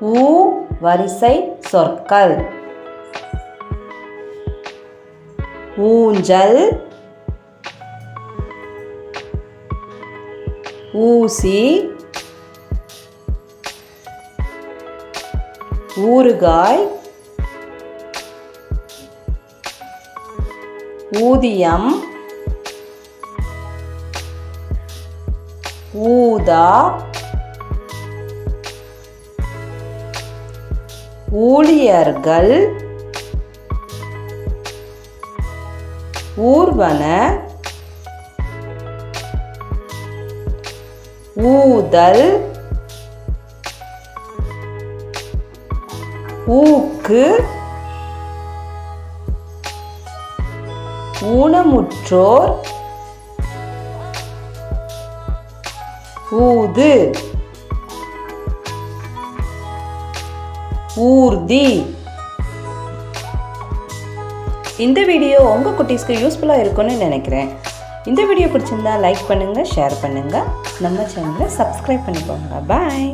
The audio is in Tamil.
ஊ வரிசை சொற்கள். ஊஞ்சல். ஊசி. ஊறுகாய். ஊதியம். ஊதா. ஊழியர்கள் ஊர்வன ஊதல் ஊக்கு ஊனமுற்றோர் ஊது ஊர்தி. இந்த வீடியோ உங்கள் குட்டீஸ்க்கு யூஸ்ஃபுல்லாக இருக்கும்னு நினைக்கிறேன். இந்த வீடியோ பிடிச்சிருந்தா லைக் பண்ணுங்கள் ஷேர் பண்ணுங்கள் நம்ம சேனலை சப்ஸ்கிரைப் பண்ணிக்கோங்க. பாய்